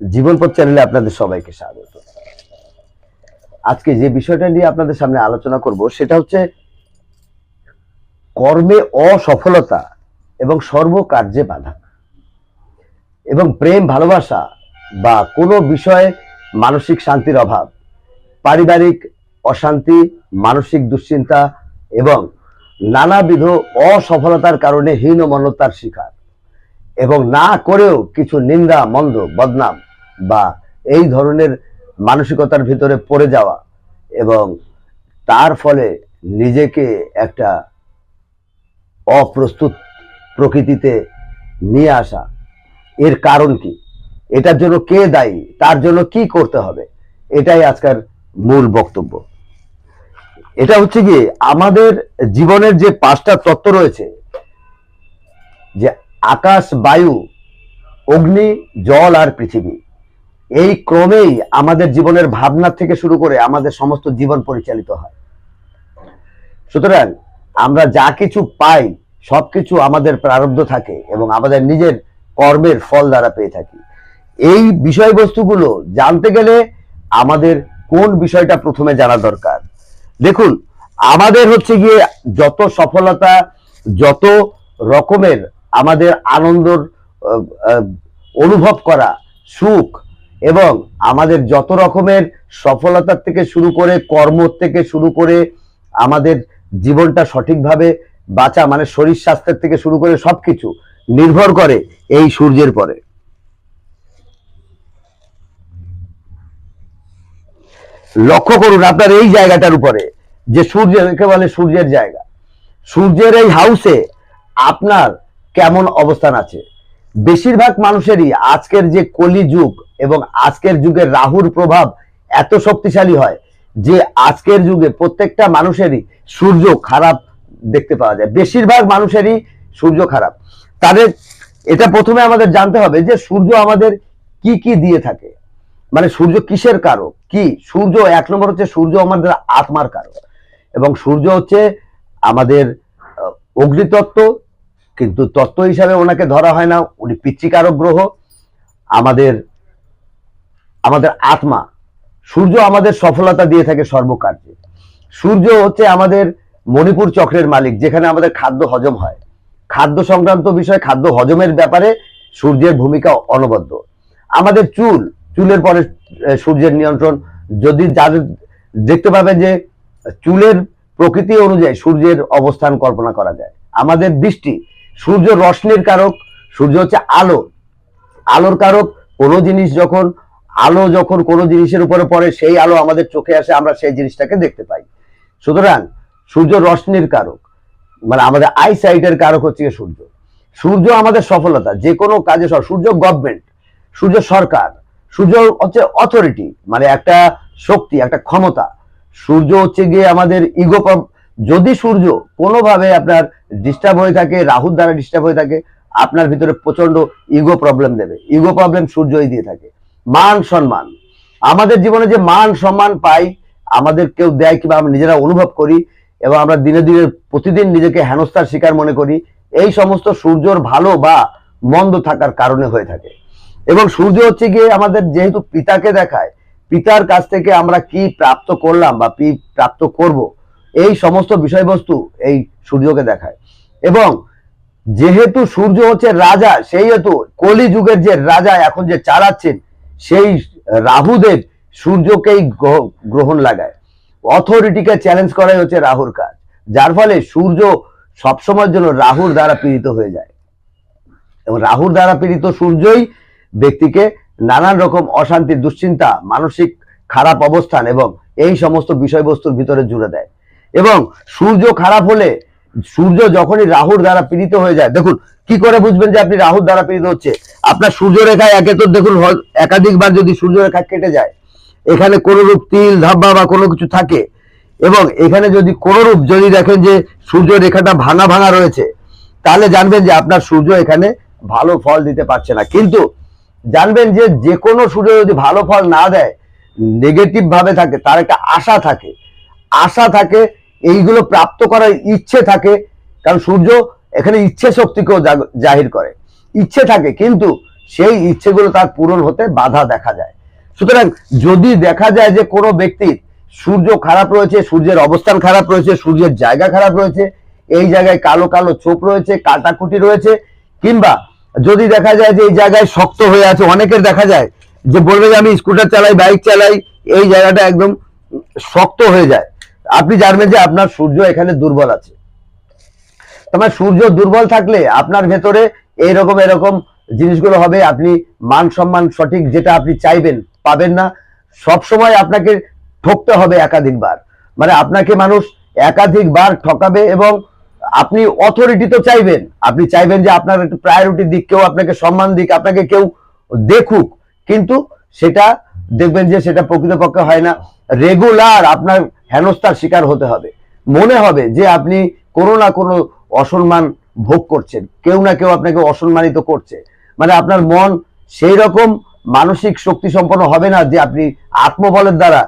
জীবনপথ চ্যানেলে আপনাদের সবাইকে স্বাগত। আজকে যে বিষয়টা নিয়ে আপনাদের সামনে আলোচনা করব, সেটা হচ্ছে কর্মে অসফলতা এবং সর্বকার্যে বাধা। এবং প্রেম, ভালোবাসা বা কোনো বিষয়ে মানসিক শান্তির অভাব, পারিবারিক অশান্তি, মানসিক দুশ্চিন্তা এবং নানাবিধ অসফলতার কারণে হীনমন্যতার শিকার। এবং না করেও কিছু নিন্দা, মন্দ, বদনাম বা এই ধরনের মানসিকতার ভিতরে পড়ে যাওয়া এবং তার ফলে নিজেকে একটা অপ্রস্তুত প্রকৃতিতে নিয়ে আসা, এর কারণ কি? এটার জন্য কে দায়ী? তার জন্য কি করতে হবে? এটাই আজকের মূল বক্তব্য। এটা হচ্ছে কি আমাদের জীবনের যে পাঁচটা তত্ত্ব রয়েছে, যে আকাশ, বায়ু, অগ্নি, জল আর পৃথিবী। এই ক্রমেই আমাদের জীবনের ভাবনা থেকে শুরু করে আমাদের সমস্ত জীবন পরিচালিত হয়। সুতরাং আমরা যা কিছু পাই সবকিছু আমাদের প্রারব্ধ থাকে এবং আমাদের নিজের কর্মের ফল দ্বারা পেয়ে থাকি। এই বিষয়বস্তুগুলো জানতে গেলে আমাদের কোন বিষয়টা প্রথমে জানা দরকার? দেখুন, আমাদের হচ্ছে গিয়ে যত সফলতা, যত রকমের আমাদের আনন্দর অনুভব করা সুখ এবং আমাদের যত রকমের সফলতার থেকে শুরু করে কর্ম থেকে শুরু করে আমাদের জীবনটা সঠিকভাবে বাঁচা মানে শরীর স্বাস্থ্যের থেকে শুরু করে সবকিছু নির্ভর করে এই সূর্যের পরে। লক্ষ্য করুন আপনার এই জায়গাটার উপরে, যে সূর্যকে বলে সূর্যের জায়গা। সূর্যের এই হাউসে আপনার কেমন অবস্থান আছে? বেশিরভাগ মানুষেরই আজকের যে কলি যুগ এবং আজকের যুগের রাহুর প্রভাব এত শক্তিশালী হয় যে আজকের যুগে প্রত্যেকটা মানুষেরই সূর্য খারাপ দেখতে পাওয়া যায়। বেশিরভাগ মানুষেরই সূর্য খারাপ। তাদের এটা প্রথমে আমাদের জানতে হবে যে সূর্য আমাদের কি কি দিয়ে থাকে। মানে সূর্য কিসের কারক? কি? সূর্য এক নম্বর হচ্ছে সূর্য আমাদের আত্মার কারক এবং সূর্য হচ্ছে আমাদের অগ্নিতত্ত্ব কিন্তু তত্ত্ব হিসাবে ওনাকে ধরা হয় না। উনি পিতৃকারক গ্রহ। আমাদের আমাদের আত্মা, সূর্য আমাদের সফলতা দিয়ে থাকে সর্বকার্যে। সূর্য হচ্ছে আমাদের মণিপুর চক্রের মালিক, যেখানে আমাদের খাদ্য হজম হয়। খাদ্য সংক্রান্ত বিষয়, খাদ্য হজমের ব্যাপারে সূর্যের ভূমিকা অনবদ্য। আমাদের চুল, চুলের পরে সূর্যের নিয়ন্ত্রণ। যদি যাদের দেখতে পাবেন যে চুলের প্রকৃতি অনুযায়ী সূর্যের অবস্থান কল্পনা করা যায়। আমাদের দৃষ্টি সূর্য রশ্মির কারক, সূর্য হচ্ছে আলো। আলোর কারক কোনো জিনিস যখন, আলো যখন কোনো জিনিসের উপরে পড়ে, সেই আলো আমাদের চোখে আসে, আমরা সেই জিনিসটাকে দেখতে পাই। সুতরাং সূর্য রশ্মির কারক মানে আমাদের আই সাইটের কারক হচ্ছে সূর্য। সূর্য আমাদের সফলতা, যে কোনো কাজে সূর্য গভর্নমেন্ট সূর্য সরকার, সূর্য হচ্ছে অথরিটি মানে একটা শক্তি, একটা ক্ষমতা। সূর্য হচ্ছে গিয়ে আমাদের ইগো যদি সূর্য কোনোভাবে আপনার ডিস্টার্ব হয়ে থাকে, রাহুর দ্বারা ডিস্টার্ব হয়ে থাকে, আপনার ভিতরে প্রচণ্ড ইগো প্রবলেম দেবে। ইগো প্রবলেম সূর্যই দিয়ে থাকে। মান সম্মান। আমাদের জীবনে যে মান সম্মান পাই, আমাদের কেউ দেয় কিংবা আমরা নিজেরা অনুভব করি এবং আমরা দিনে দিনে প্রতিদিন নিজেকে হেনস্থার শিকার মনে করি, এই সমস্ত সূর্যর ভালো বা মন্দ থাকার কারণে হয়ে থাকে। এবং সূর্য হচ্ছে গিয়ে আমাদের যেহেতু পিতাকে দেখায়, পিতার কাছ থেকে আমরা কি প্রাপ্ত করলাম বা প্রাপ্ত করব এই সমস্ত বিষয়বস্তু এই সূর্যকে দেখায়। এবং যেহেতু সূর্য হচ্ছে রাজা, সেই হেতু কলি যুগের যে রাজা এখন যে চালাচ্ছেন, সেই রাহুদের সূর্যকেই গ্রহণ লাগায়। অথরিটিকে চ্যালেঞ্জ করাই হচ্ছে রাহুর কাজ। যার ফলে সূর্য সবসময়ের জন্য রাহুর দ্বারা পীড়িত হয়ে যায়। এবং রাহুর দ্বারা পীড়িত সূর্যই ব্যক্তিকে নানান রকম অশান্তি, দুশ্চিন্তা, মানসিক খারাপ অবস্থান এবং এই সমস্ত বিষয়বস্তুর ভিতরে জুড়ে দেয়। এবং সূর্য খারাপ হলে সূর্য যখনই রাহুর দ্বারা পীড়িত হয়ে যায়, দেখুন, কি করে বুঝবেন যে আপনি রাহুর দ্বারা পীড়িত হচ্ছে? আপনার সূর্যরেখায় একে তো দেখুন একাধিকবার যদি সূর্যরেখা কেটে যায়, এখানে কোনোরূপ তিল, ধাব্বা বা কোনো কিছু থাকে, এবং এখানে যদি কোনোরূপ যদি দেখেন যে সূর্য রেখাটা ভাঙা ভাঙা রয়েছে, তাহলে জানবেন যে আপনার সূর্য এখানে ভালো ফল দিতে পারছে না। কিন্তু জানবেন যে যে কোনো সূর্য যদি ভালো ফল না দেয় নেগেটিভ ভাবে থাকে, তার একটা আশা থাকে। আশা থাকে এইগুলো প্রাপ্ত করার ইচ্ছে থাকে, কারণ সূর্য এখানে ইচ্ছে শক্তিকেও জাহির করে। ইচ্ছে থাকে, কিন্তু সেই ইচ্ছেগুলো তার পূরণ হতে বাধা দেখা যায়। সুতরাং যদি দেখা যায় যে কোনো ব্যক্তির সূর্য খারাপ রয়েছে, সূর্যের অবস্থান খারাপ রয়েছে, সূর্যের জায়গা খারাপ রয়েছে, এই জায়গায় কালো কালো চোপ রয়েছে, কাটাকুটি রয়েছে, কিংবা যদি দেখা যায় যে এই জায়গায় শক্ত হয়ে আছে, অনেকের দেখা যায় যে বলবে যে আমি স্কুটার চালাই, বাইক চালাই, এই জায়গাটা একদম শক্ত হয়ে যায়। আপনি জানবেন যে আপনার সূর্য এখানে দুর্বল আছে। তোমার সূর্য দুর্বল থাকলে আপনার ভেতরে এইরকম এরকম জিনিসগুলো হবে, আপনি মান সম্মান সঠিক যেটা আপনি চাইবেন পাবেন না। সব সময় আপনাকে ঠকতে হবে একাধিকবার। মানে আপনাকে মানুষ একাধিকবার ঠকাবে এবং আপনি অথরিটি তো চাইবেন। আপনি চাইবেন যে আপনার একটু প্রায়োরিটি দিক, কেউ আপনাকে সম্মান দিক, আপনাকে কেউ দেখুক। কিন্তু সেটা দেখবেন যে সেটা প্রকৃতপক্ষে হয় না। রেগুলার আপনার হেনস্থার শিকার হতে হবে। মনে হবে যে আপনি কোনো না কোনো অসম্মান ভোগ করছেন। কেউ না কেউ আপনাকে অসম্মানিত করছে। মানে আপনার মন সেই রকম মানসিক শক্তি সম্পন্ন হবে না যে আপনি আত্মবলের দ্বারা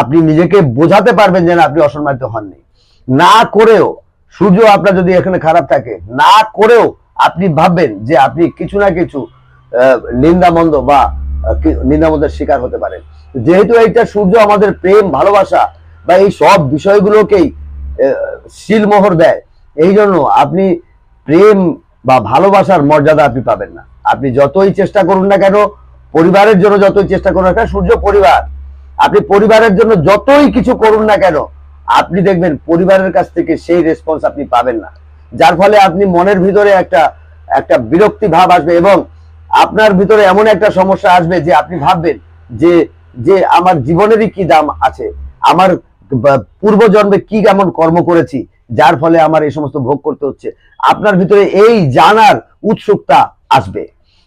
আপনি নিজেকে বোঝাতে পারবেন যে না, আপনি অসম্মানিত হননি। না করেও সূর্য আপনার যদি এখানে খারাপ থাকে, না করেও আপনি ভাববেন যে আপনি কিছু না কিছু নিন্দামন্দ বা নিন্দামন্দের শিকার হতে পারেন। যেহেতু এইটা সূর্য আমাদের প্রেম, ভালোবাসা বা এই সব বিষয়গুলোকেই শিলমোহর দেয়, এই জন্য আপনি প্রেম বা ভালোবাসার মর্যাদা আপনি পাবেন না। আপনি যতই চেষ্টা করুন না কেন, পরিবারের জন্য যতই চেষ্টা করুন না কেন, সূর্য পরিবার। আপনি পরিবারের জন্য যতই কিছু করুন না কেন, আপনি দেখবেন পরিবারের কাছ থেকে সেই রেসপন্স আপনি পাবেন না। যার ফলে আপনি মনের ভিতরে একটা একটা বিরক্তি ভাব আসবে এবং আপনার ভিতরে এমন একটা সমস্যা আসবে যে আপনি ভাববেন যে যে আমার জীবনেরই কি দাম আছে? আমার পূর্বজন্মে কি কেমন কর্ম করেছি? যার ফলে আমার এই সমস্ত ভোগ করতে হচ্ছে। আপনার ভিতরে এই জানার উৎসুকতা আসবে।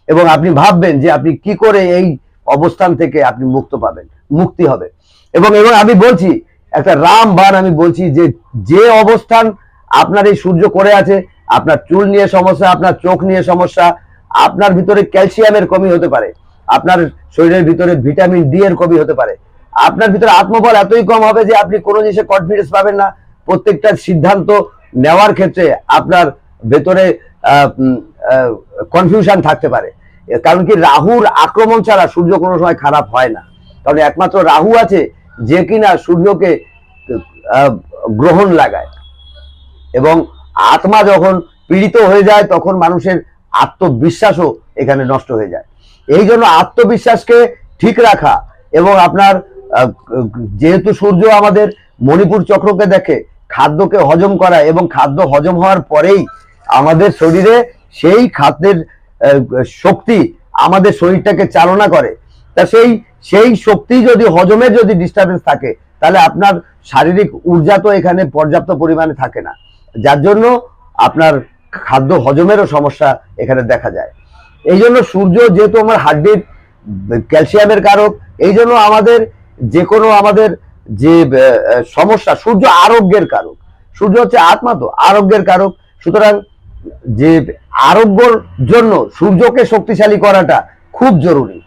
এবং আপনি ভাববেন যে আপনি কি করে এই অবস্থান থেকে আপনি মুক্ত পাবেন, মুক্তি হবে। এবং এবং আমি বলছি, একটা রাম বান আমি বলছি যে যে অবস্থান আপনার এই সূর্য করে আছে, আপনার চুল নিয়ে সমস্যা, আপনার চোখ নিয়ে সমস্যা আপনার ভিতরে ক্যালসিয়ামের কমি হতে পারে। আপনার শরীরের ভিতরে ভিটামিন ডি এর কমি হতে পারে। আপনার ভিতরে আত্মবল এতই কম হবে যে আপনি কোনো জিনিসে কনফিডেন্স পাবেন না। প্রত্যেকটা সিদ্ধান্ত নেওয়ার ক্ষেত্রে আপনার ভেতরে কনফিউশন থাকতে পারে। কারণ কি রাহুর আক্রমণ ছাড়া সূর্য কোনো সময় খারাপ হয় না। কারণ একমাত্র রাহু আছে যে কিনা সূর্যকে গ্রহণ লাগায়। এবং আত্মা যখন পীড়িত হয়ে যায় তখন মানুষের আত্মবিশ্বাসও এখানে নষ্ট হয়ে যায়। এই জন্য আত্মবিশ্বাসকে ঠিক রাখা এবং আপনার যেহেতু সূর্য আমাদের মণিপুর চক্রকে দেখে খাদ্যকে হজম করা এবং খাদ্য হজম হওয়ার পরেই আমাদের শরীরে সেই খাদ্যের শক্তি আমাদের শরীরটাকে চালনা করে। তা সেই সেই শক্তি যদি হজমের যদি ডিস্টারবেন্স থাকে, তাহলে আপনার শারীরিক ঊর্জা তো এখানে পর্যাপ্ত পরিমাণে থাকে না। যার জন্য আপনার খাদ্য হজমেরও সমস্যা এখানে দেখা যায়। এই জন্য সূর্য যেহেতু আমার হাড্ডির ক্যালসিয়ামের কারক, এই জন্য আমাদের যে কোনো আমাদের যে সমস্যা, সূর্য আরোগ্যের কারক। সূর্য হচ্ছে আত্মা তো, আরোগ্যের কারক। সুতরাং যে আরোগ্যর জন্য সূর্যকে শক্তিশালী করাটা খুব জরুরি।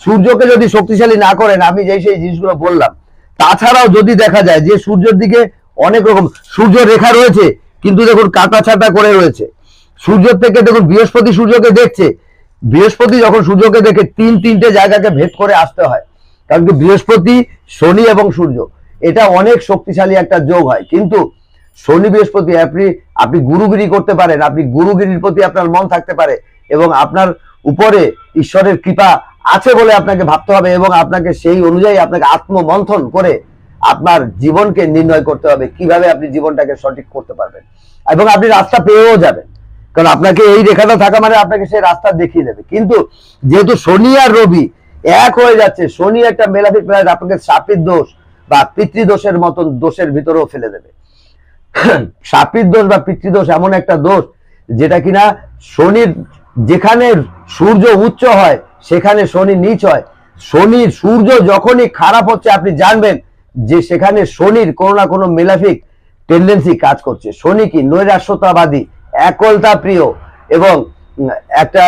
সূর্যকে যদি শক্তিশালী না করেন, আমি যেই সেই জিনিসগুলো বললাম, তাছাড়াও যদি দেখা যায় যে সূর্যের দিকে অনেক রকম, সূর্য রেখা রয়েছে, কিন্তু দেখুন কাটা ছাটা করে রয়েছে। সূর্যের থেকে দেখুন, বৃহস্পতি সূর্যকে দেখছে। বৃহস্পতি যখন সূর্যকে দেখে, তিন তিনটে জায়গাকে ভেদ করে আসতে হয়। কারণ কি, বৃহস্পতি, শনি এবং সূর্য, এটা অনেক শক্তিশালী একটা যোগ হয়। কিন্তু শনি, বৃহস্পতি, আপনি আপনি গুরুগিরি করতে পারেন, আপনি গুরুগিরির প্রতি আপনার মন থাকতে পারে এবং আপনার উপরে ঈশ্বরের কৃপা আছে বলে আপনাকে ভাবতে হবে এবং আপনাকে সেই অনুযায়ী আপনাকে আত্মমন্থন করে আপনার জীবনকে নির্ণয় করতে হবে কীভাবে আপনি জীবনটাকে সঠিক করতে পারবেন। এবং আপনি রাস্তা পেয়েও যাবেন। কারণ আপনাকে এই রেখাটা থাকা মানে আপনাকে সেই রাস্তা দেখিয়ে দেবে। কিন্তু যেহেতু শনি আর রবি এক হয়ে যাচ্ছে, শনি একটা মেলাফিক প্ল্যানেট আপনাকে সাপির দোষ বা পিতৃদোষের মতন দোষের ভিতরেও ফেলে দেবে। সাপির দোষ বা পিতৃদোষ এমন একটা দোষ যেটা কিনা শনির যেখানে সূর্য উচ্চ হয়, সেখানে শনি নিচ হয়। শনির সূর্য যখনই খারাপ হচ্ছে, আপনি জানবেন যে সেখানে শনির কোনো না কোনো মেলাফিক টেন্ডেন্সি কাজ করছে। শনি কি নৈরাস্যতাবাদী একলতা প্রিয় এবং একটা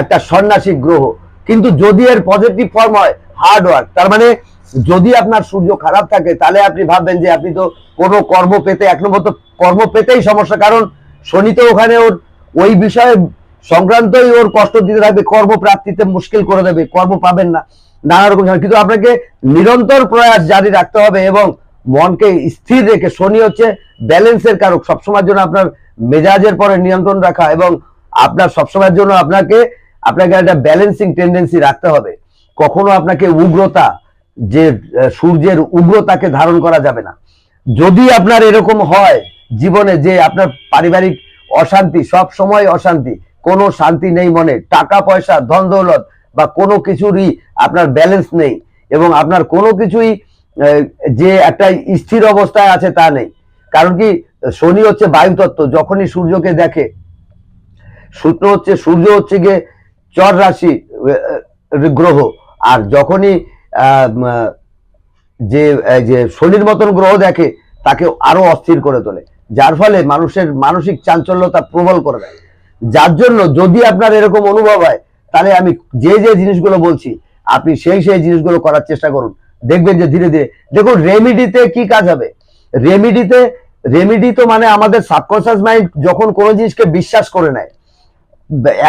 একটা সন্ন্যাসী গ্রহ। কিন্তু যদি এর পজিটিভ ফর্ম হয় হার্ড ওয়ার্ক তার মানে যদি আপনার সূর্য খারাপ থাকে, তাহলে আপনি ভাববেন যে আপনি তো কোনো কর্ম পেতে, এক নম্বর তো কর্ম পেতেই সমস্যা। কারণ শনি তো ওখানে ওর, ওই বিষয়ে সংক্রান্তই ওর কষ্ট দিতে থাকবে, কর্মপ্রাপ্তিতে মুশকিল করে দেবে, কর্ম পাবেন না, নানা রকম কিন্তু আপনাকে নিরন্তর প্রয়াস জারি রাখতে হবে এবং মনকে স্থির রেখে, শনি হচ্ছে ব্যালেন্সের কারক। সবসময়ের জন্য আপনার মেজাজের পরে নিয়ন্ত্রণ রাখা এবং আপনার সবসময়ের জন্য আপনাকে আপনাকে একটা ব্যালেন্সিং টেন্ডেন্সি রাখতে হবে। কখনো আপনাকে উগ্রতা, যে সূর্যের উগ্রতাকে ধারণ করা যাবে না। যদি আপনার এরকম হয় জীবনে যে, আপনার পারিবারিক অশান্তি সব সময় অশান্তি, কোনো শান্তি নেই মনে, টাকা, পয়সা, ধন, দৌলত বা কোনো কিছুরই আপনার ব্যালেন্স নেই এবং আপনার কোনো কিছুই যে একটা স্থির অবস্থায় আছে তা নেই। কারণ কি শনি হচ্ছে বায়ুতত্ত্ব যখনই সূর্যকে দেখে। সূত্র হচ্ছে, সূর্য হচ্ছে গিয়ে চর রাশি গ্রহ। আর যখনই যে যে শনির মতন গ্রহ দেখে, তাকে আরও অস্থির করে তোলে। যার ফলে মানুষের মানসিক চাঞ্চল্যতা প্রবল করে দেয়। যার জন্য যদি আপনার এরকম অনুভব হয়, তাহলে আমি যে যে জিনিসগুলো বলছি, আপনি সেই সেই জিনিসগুলো করার চেষ্টা করুন। দেখবেন যে ধীরে ধীরে। দেখুন, রেমিডিতে কি কাজ হবে? রেমিডিতে রেমিডি তো মানে আমাদের সাবকনসিয়াস মাইন্ড যখন কোনো জিনিসকে বিশ্বাস করে নেয়।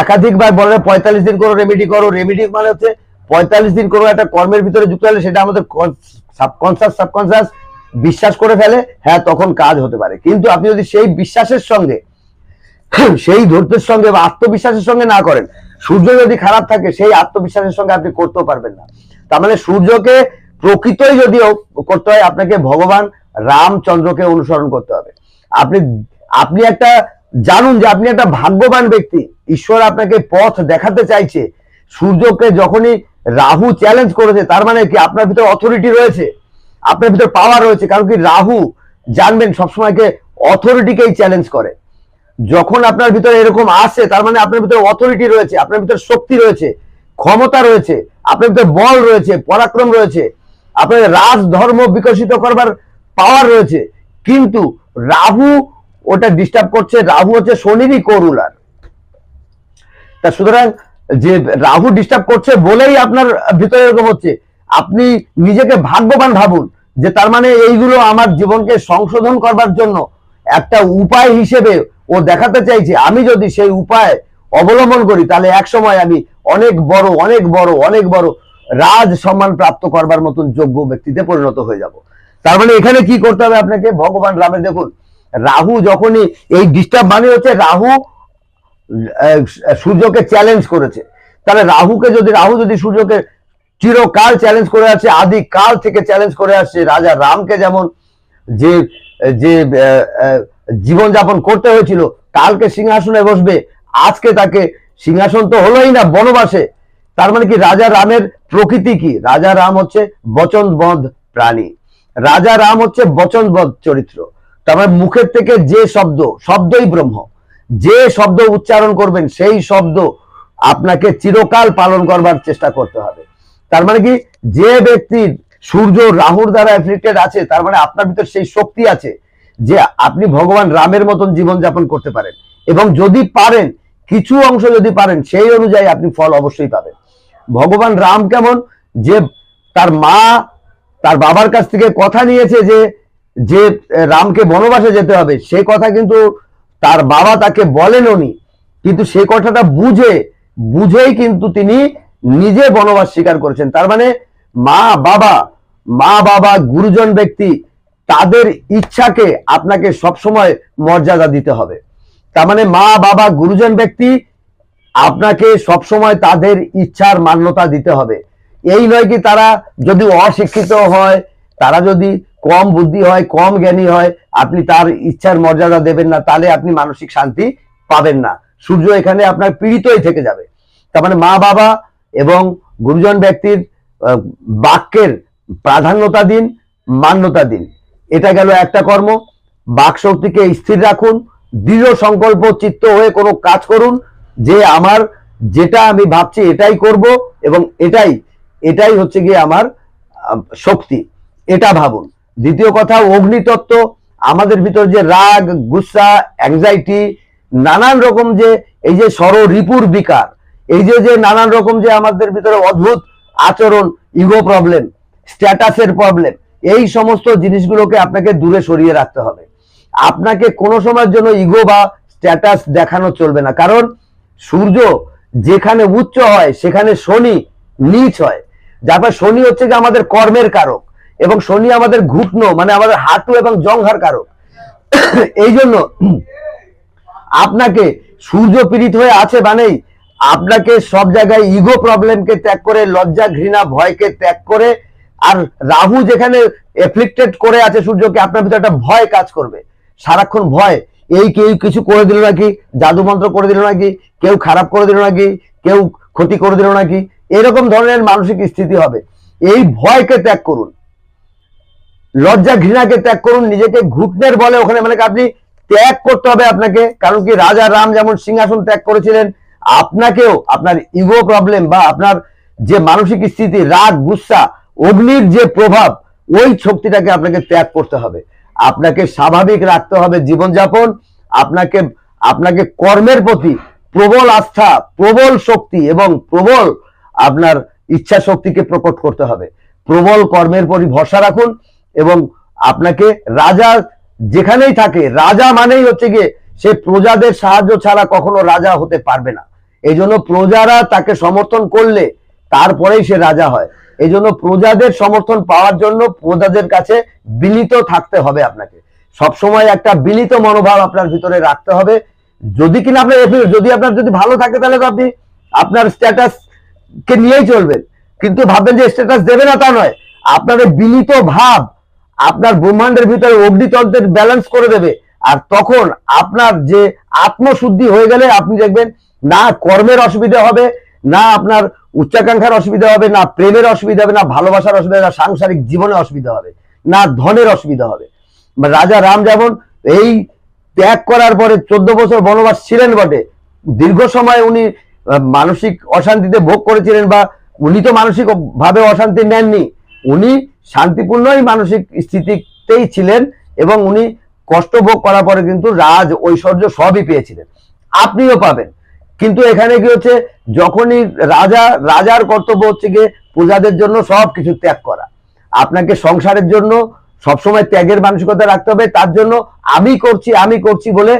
একাধিকবার বলে পঁয়তাল্লিশ দিন করো রেমিডি করো। রেমিডি মানে হচ্ছে পঁয়তাল্লিশ দিন করো একটা কর্মের ভিতরে যুক্ত হলে সেটা আমাদের সাবকনসিয়াস সাবকনসিয়াস বিশ্বাস করে ফেলে হ্যাঁ তখন কাজ হতে পারে। কিন্তু আপনি যদি সেই বিশ্বাসের সঙ্গে, সেই ধৈর্যের সঙ্গে বা আত্মবিশ্বাসের সঙ্গে না করেন, সূর্য যদি খারাপ থাকে, সেই আত্মবিশ্বাসের সঙ্গে আপনি করতেও পারবেন না। তার মানে সূর্যকে প্রকৃতই যদিও করতে হয়, আপনাকে ভগবান রামচন্দ্রকে অনুসরণ করতে হবে। আপনি আপনি একটা, জানুন যে আপনি একটা ভাগ্যবান ব্যক্তি। ঈশ্বর আপনাকে পথ দেখাতে চাইছে। সূর্যকে যখনই রাহু চ্যালেঞ্জ করেছে, তার মানে কি আপনার ভিতরে অথরিটি রয়েছে? আপনার ভিতরে পাওয়ার রয়েছে। কারণ কি রাহু জানবেন সবসময়কে অথরিটিকেই চ্যালেঞ্জ করে। যখন আপনার ভিতরে এরকম আসে, তার মানে আপনার ভিতরে অথরিটি রয়েছে, আপনার ভিতরে শক্তি রয়েছে, ক্ষমতা রয়েছে, আপনার ভিতরে বল রয়েছে, পরাক্রম রয়েছে। আপনার রাজ ধর্ম বিকশিত করবার পাওয়ার রয়েছে। কিন্তু রাহু ওটা ডিস্টার্ব করছে। রাহু হচ্ছে শনিরই করুলার তা সুতরাং যে রাহু ডিস্টার্ব করছে বলেই আপনার ভিতরে এরকম হচ্ছে। আপনি নিজেকে ভাগ্যবান ভাবুন যে তার মানে এইগুলো আমার জীবনকে সংশোধন করবার জন্য একটা উপায় হিসেবে ও দেখাতে চাইছে। আমি যদি সেই উপায় অবলম্বন করি, তাহলে এক সময় আমি অনেক বড় অনেক বড় অনেক বড় রাজ সম্মান প্রাপ্ত করবার মতন যোগ্য ব্যক্তিতে পরিণত হয়ে যাব। তার মানে এখানে কি করতে হবে আপনাকে? ভগবান রামের, দেখুন, রাহু যখনই এই ডিস্টার্ব মানে হচ্ছে, রাহু সূর্যকে চ্যালেঞ্জ করেছে। তাহলে রাহুকে যদি, রাহু যদি সূর্যকে চিরকাল চ্যালেঞ্জ করে আসছে আদি কাল থেকে চ্যালেঞ্জ করে আসছে রাজা রামকে যেমন যে যে জীবনযাপন করতে হয়েছিল, কালকে সিংহাসনে বসবে, আজকে তাকে সিংহাসন তো হলোই না, বনবাসে। তার মানে কি, রাজা রামের প্রকৃতি কি? রাজা রাম হচ্ছে বচনবদ্ধ প্রাণী। রাজা রাম হচ্ছে বচনবদ্ধ চরিত্র। তার মানে মুখের থেকে যে শব্দ, শব্দই ব্রহ্ম। যে শব্দ উচ্চারণ করবেন, সেই শব্দ আপনাকে চিরকাল পালন করবার চেষ্টা করতে হবে। তার মানে কি? যে ব্যক্তির সূর্য রাহুর দ্বারা এফ্লিক্টেড আছে, তার মানে আপনার ভিতর সেই শক্তি আছে যে আপনি ভগবান রামের মতন জীবনযাপন করতে পারেন। এবং যদি পারেন, কিছু অংশ যদি পারেন, সেই অনুযায়ী আপনি ফল অবশ্যই পাবেন। ভগবান রাম কেমন? যে তার মা তার বাবার কাছ থেকে কথা নিয়েছে যে যে রামকে বনবাসে যেতে হবে। সে কথা কিন্তু তার বাবা তাকে বলেন উনি কিন্তু সেই কথাটা বুঝে, বুঝেই কিন্তু তিনি নিজে বনবাস স্বীকার করেছেন। তার মানে মা, বাবা মা, বাবা, গুরুজন ব্যক্তি, তাদের ইচ্ছাকে আপনাকে সবসময় মর্যাদা দিতে হবে। তার মানে মা, বাবা, গুরুজন ব্যক্তি, আপনাকে সবসময় তাদের ইচ্ছার মান্যতা দিতে হবে। এই নয় কি তারা যদি অশিক্ষিত হয়, তারা যদি কম বুদ্ধি হয়, কম জ্ঞানী হয়, আপনি তার ইচ্ছার মর্যাদা দেবেন না, তাহলে আপনি মানসিক শান্তি পাবেন না। সূর্য এখানে আপনার পীড়িতই থেকে যাবে। তার মানে মা বাবা এবং গুরুজন ব্যক্তির বাক্যের প্রাধান্যতা দিন, মান্যতা দিন। এটা গেল একটা কর্ম। বাক শক্তিকে স্থির রাখুন, দৃঢ় সংকল্প চিত্ত হয়ে কোনো কাজ করুন, যে আমার যেটা আমি ভাবছি এটাই করব এবং এটাই এটাই হচ্ছে গিয়ে আমার শক্তি। এটা ভাবুন। দ্বিতীয় কথা, অগ্নিতত্ত্ব, আমাদের ভিতর যে রাগ, গুসা অ্যাংজাইটি নানান রকম যে, এই যে সর রিপুর বিকার, এই যে যে নানান রকম যে আমাদের ভিতরে অদ্ভুত আচরণ, ইগো প্রবলেম স্ট্যাটাসের প্রবলেম এই সমস্ত জিনিসগুলোকে আপনাকে দূরে সরিয়ে রাখতে হবে। আপনাকে কোনো সময়ের জন্য ইগো বা স্ট্যাটাস দেখানো চলবে না। কারণ সূর্য যেখানে উচ্চ হয়, সেখানে শনি নিচ হয়। যারপর শনি হচ্ছে যে আমাদের কর্মের কারক এবং শনি আমাদের ঘুটনো মানে আমাদের হাঁটু এবং জংঘার কারক। এই জন্য আপনাকে সূর্য পীড়িত হয়ে আছে মানেই আপনাকে সব জায়গায় ইগো প্রবলেমকে ত্যাগ করে, লজ্জা, ঘৃণা, ভয়কে ত্যাগ করে, আর রাহু যেখানে এফ্লিক্টেড করে আছে সূর্যকে, আপনার ভিতরে একটা ভয় কাজ করবে। সারাক্ষণ ভয়, এই কেউ কিছু করে দিল নাকি? জাদু মন্ত্র করে দিল নাকি? কেউ খারাপ করে দিল নাকি? কেউ ক্ষতি করে দিল নাকি? এরকম ধরনের মানসিক স্থিতি হবে। এই ভয়কে ত্যাগ করুন। লজ্জা, ঘৃণাকে ত্যাগ করুন। নিজেকে ঘুটনের বলে ওখানে মানে আপনি ত্যাগ করতে হবে আপনাকে। কারণ কি? রাজা রাম যেমন সিংহাসন ত্যাগ করেছিলেন, আপনাকেও আপনার ইগো প্রবলেম বা আপনার যে মানসিক স্থিতি, রাগ, গুসা, অগ্নির যে প্রভাব, ওই শক্তিটাকে আপনাকে ত্যাগ করতে হবে। আপনাকে স্বাভাবিক রাখতে হবে জীবনযাপন। আপনাকে আপনাকে কর্মের প্রতি প্রবল আস্থা, প্রবল শক্তি এবং প্রবল আপনার ইচ্ছা শক্তিকে প্রকট করতে হবে। প্রবল কর্মের প্রতি ভরসা রাখুন এবং আপনাকে রাজা যেখানেই থাকে, রাজা মানেই হচ্ছে গিয়ে সে প্রজাদের সাহায্য ছাড়া কখনো রাজা হতে পারবে না। এই জন্য প্রজারা তাকে সমর্থন করলে তারপরেই সে রাজা হয়। এই জন্য প্রজাদের সমর্থন পাওয়ার জন্য প্রজাদের কাছে বিনীত থাকতে হবে আপনাকে। সবসময় একটা বিনীত মনোভাব আপনার ভিতরে রাখতে হবে। যদি কিনা আপনার যদি আপনার যদি ভালো থাকে তাহলে তো আপনি আপনার স্ট্যাটাস কে নিয়েই চলবেন। কিন্তু ভাববেন যে স্ট্যাটাস দেবে না তা নয়। আপনার এই বিনীত ভাব আপনার ব্রহ্মাণ্ডের ভিতরে অগ্নিতন্ত্রের ব্যালেন্স করে দেবে। আর তখন আপনার যে আত্মশুদ্ধি হয়ে গেলে আপনি দেখবেন না কর্মের অসুবিধা হবে, না আপনার উচ্চাকাঙ্ক্ষার অসুবিধা হবে, না প্রেমের অসুবিধা হবে, না ভালোবাসার অসুবিধা না সাংসারিক জীবনে অসুবিধা হবে, না ধনের অসুবিধা হবে। রাজা রাম যেমন এই ত্যাগ করার পরে চোদ্দ বছর বনবাস ছিলেন বটে, দীর্ঘ সময় উনি মানসিক অশান্তিতে ভোগ করেছিলেন বা উনি তো মানসিক ভাবে অশান্তি নেননি। উনি শান্তিপূর্ণই মানসিক স্থিতিতেই ছিলেন এবং উনি কষ্ট ভোগ করার পরে কিন্তু রাজ ঐশ্বর্য সবই পেয়েছিলেন। আপনিও পাবেন। কিন্তু এখানে কি হচ্ছে? যখনই রাজা, রাজার কর্তব্য হচ্ছে গিয়ে প্রজাদের জন্য সব কিছু ত্যাগ করা। আপনাকে সংসারের জন্য সবসময় ত্যাগের মানসিকতা রাখতে হবে। তার জন্য আমি করছি আমি করছি বলে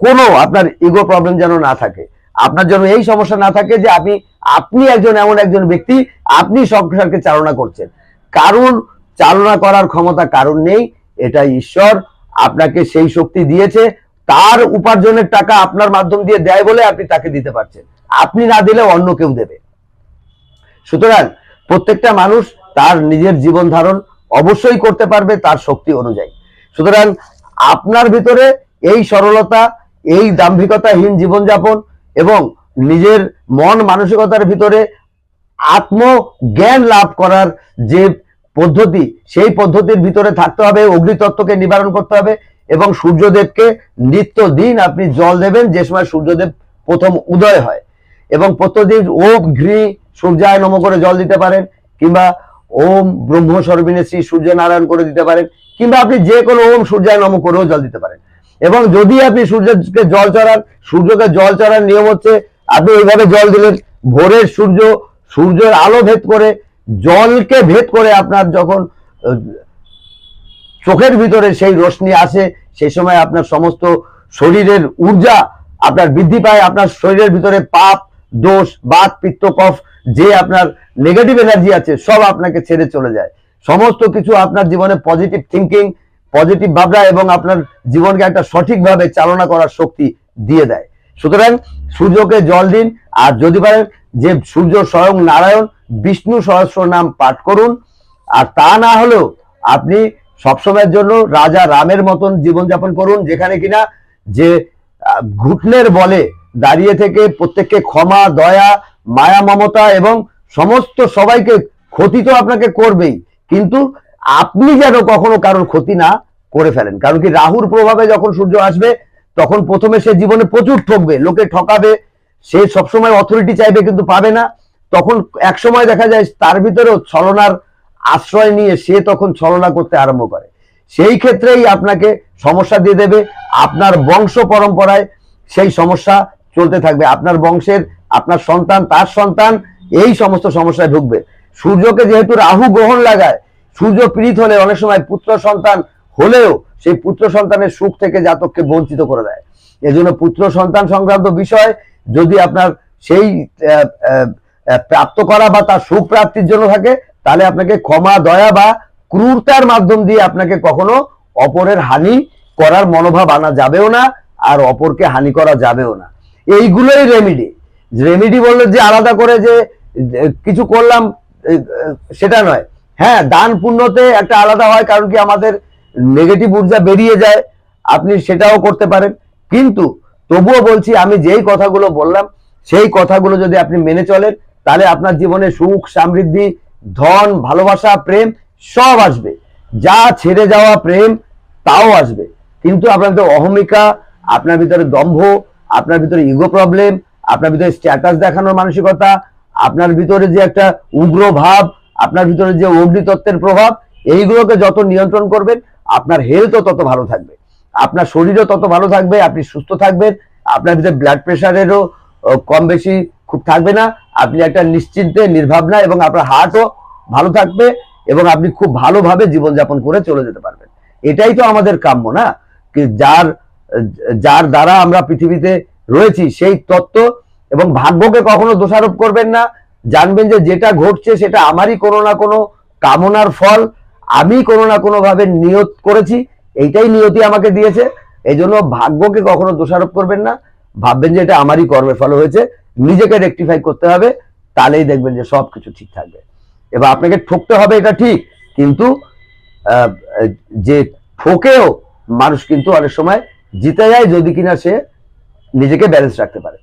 কোনো আপনার ইগো প্রবলেম যেন না থাকে। আপনার জন্য এই সমস্যা না থাকে যে আপনি আপনি একজন এমন একজন ব্যক্তি, আপনি সংসারকে চালনা করছেন। কারণ চালনা করার ক্ষমতা কারণ নেই এটা ঈশ্বর। আপনাকে সেই শক্তি দিয়েছে, তার উপার্জনের টাকা আপনার মাধ্যম দিয়ে দেয় বলে আপনি তাকে দিতে পারছেন। আপনি না দিলে অন্য কেউ দেবে। সুতরাং প্রত্যেকটা মানুষ তার নিজের জীবন ধারণ অবশ্যই করতে পারবে তার শক্তি অনুযায়ী। সুতরাং আপনার ভিতরে এই সরলতা, এই দাম্ভিকতাহীন জীবনযাপন এবং নিজের মন মানসিকতার ভিতরে আত্মজ্ঞান লাভ করার যে পদ্ধতি, সেই পদ্ধতির ভিতরে থাকতে হবে, অগ্নিতত্ত্বকে নিবারণ করতে হবে এবং সূর্যদেবকে নিত্য দিন আপনি জল দেবেন যে সময় সূর্যদেব প্রথম উদয় হয়। এবং প্রত্যেকদিন ওম ঘৃ সূর্যায় নম করে জল দিতে পারেন কিংবা ওম ব্রহ্ম সর্বিনে শ্রী সূর্য নারায়ণ করে দিতে পারেন কিংবা আপনি যে কোনো ওম সূর্যায় নম করেও জল দিতে পারেন। এবং যদি আপনি সূর্যকে জল চড়ান, সূর্যকে জল চড়ার নিয়ম হচ্ছে, আপনি এইভাবে জল দিলেন, ভোরের সূর্য, সূর্যের আলো ভেদ করে, জলকে ভেদ করে আপনার যখন চোখের ভিতরে সেই রশ্মি আসে, সেই সময় আপনার সমস্ত শরীরের ঊর্জা আপনার বৃদ্ধি পায়, আপনার শরীরের ভিতরে পাপ, দোষ, বাত, পিত্ত, কফ, যে আপনার নেগেটিভ এনার্জি আছে, সব আপনাকে ছেড়ে চলে যায়। সমস্ত কিছু আপনার জীবনে পজিটিভ থিঙ্কিং পজিটিভ ভাবনা এবং আপনার জীবনকে একটা সঠিকভাবে চালনা করার শক্তি দিয়ে দেয়। সুতরাং সূর্যকে জল দিন, আর যদি পারেন যে সূর্য স্বয়ং নারায়ণ, বিষ্ণু সহস্র নাম পাঠ করুন। আর তা না হলেও আপনি সবসময়ের জন্য রাজা রামের মতন জীবনযাপন করুন, যেখানে কিনা যে ঘুটনের বলে দাঁড়িয়ে থেকে প্রত্যেককে ক্ষমা, দয়া, মায়া, মমতা এবং সমস্ত সবাইকে ক্ষতি তো আপনাকে করবেই। কিন্তু আপনি যেন কখনো কারোর ক্ষতি না করে ফেলেন। কারণ কি রাহুর প্রভাবে যখন সূর্য আসবে, তখন প্রথমে সে জীবনে প্রচুর ঠকবে, লোকে ঠকাবে, সে সবসময় অথরিটি চাইবে কিন্তু পাবে না। তখন এক সময় দেখা যায় তার ভিতরেও ছলনার আশ্রয় নিয়ে সে তখন ছলনা করতে আরম্ভ করে। সেই ক্ষেত্রেই আপনাকে সমস্যা দিয়ে দেবে, আপনার বংশ পরম্পরায় সেই সমস্যা চলতে থাকবে। আপনার বংশের, আপনার সন্তান, তার সন্তান, এই সমস্ত সমস্যায় ঢুকবে সূর্যকে যেহেতু রাহু গ্রহণ লাগায় সূর্য পীড়িত হলে অনেক সময় পুত্র সন্তান হলেও সেই পুত্র সন্তানের সুখ থেকে জাতককে বঞ্চিত করে দেয়। এজন্য পুত্র সন্তান সংক্রান্ত বিষয় যদি আপনার সেই প্রাপ্ত করা বা তার সুখ প্রাপ্তির জন্য থাকে, তাহলে আপনাকে ক্ষমা, দয়া বা ক্রূরতার মাধ্যম দিয়ে আপনাকে কখনো অপরের হানি করার মনোভাব আনা যাবেও না আর অপরকে হানি করা যাবেও না। এইগুলোই রেমিডি রেমিডি বলল যে আলাদা করে যে কিছু করলাম সেটা নয়। হ্যাঁ দান পুণ্যতে একটা আলাদা হয়, কারণ কি আমাদের নেগেটিভ ঊর্জা বেরিয়ে যায়, আপনি সেটাও করতে পারেন। কিন্তু তবুও বলছি, আমি যেই কথাগুলো বললাম, সেই কথাগুলো যদি আপনি মেনে চলেন, তাহলে আপনার জীবনে সুখ, সমৃদ্ধি, ধন, ভালোবাসা, প্রেম সব আসবে। যা ছেড়ে যাওয়া প্রেম, তাও আসবে। কিন্তু আপনার ভিতরে অহমিকা, আপনার ভিতরে দম্ভ, আপনার ভিতরে ইগো প্রবলেম আপনার ভিতরে স্ট্যাটাস দেখানোর মানসিকতা, আপনার ভিতরে যে একটা উগ্র ভাব আপনার ভিতরে যে অগ্নিতত্ত্বের প্রভাব, এইগুলোকে যত নিয়ন্ত্রণ করবেন, আপনার হেলথও তত ভালো থাকবে। আপনার শরীরও তত ভালো থাকবে, আপনি সুস্থ থাকবেন, আপনার ভিতরে ব্লাড প্রেশারেরও কম বেশি খুব থাকবে না। আপনি একটা নিশ্চিন্তে, নির্ভাবনা এবং আপনার হার্টও ভালো থাকবে এবং আপনি খুব ভালোভাবে জীবনযাপন করে চলে যেতে পারবেন। এটাই তো আমাদের কাম্য, না? যার যার দ্বারা আমরা পৃথিবীতে রয়েছি, সেই তত্ত্ব এবং ভাগ্যকে কখনো দোষারোপ করবেন না। জানবেন যে যেটা ঘটছে সেটা আমারই কোনো না কোনো কামনার ফল আমি কোনো না কোনো ভাবে নিয়ত করেছি, এইটাই নিয়তি আমাকে দিয়েছে। এই জন্য ভাগ্যকে কখনো দোষারোপ করবেন না। ভাববেন যে এটা আমারই কর্মের ফলে হয়েছে, নিজেকে রেকটিফাই করতে হবে, তাহলেই দেখবেন যে সব কিছু ঠিক থাকবে। এবার আপনাকে ঠকতে হবে এটা ঠিক, কিন্তু যে ঠকেও মানুষ কিন্তু অনেক সময় জিতে যায় যদি কিনা সে নিজেকে ব্যালেন্স রাখতে পারে।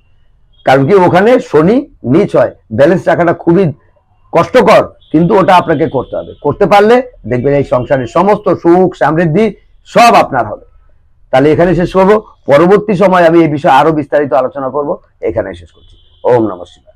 কারণ কি ওখানে শনি নিচ হয়। ব্যালেন্স রাখাটা খুবই কষ্টকর, কিন্তু ওটা আপনাকে করতে হবে। করতে পারলে দেখবেন এই সংসারের সমস্ত সুখ, সমৃদ্ধি সব আপনার হবে। তাহলে এখানে শেষ করব। পরবর্তী সময় আমি এই বিষয়ে আরও বিস্তারিত আলোচনা করব। এখানে শেষ করছি। ওম নমঃ শিবায়।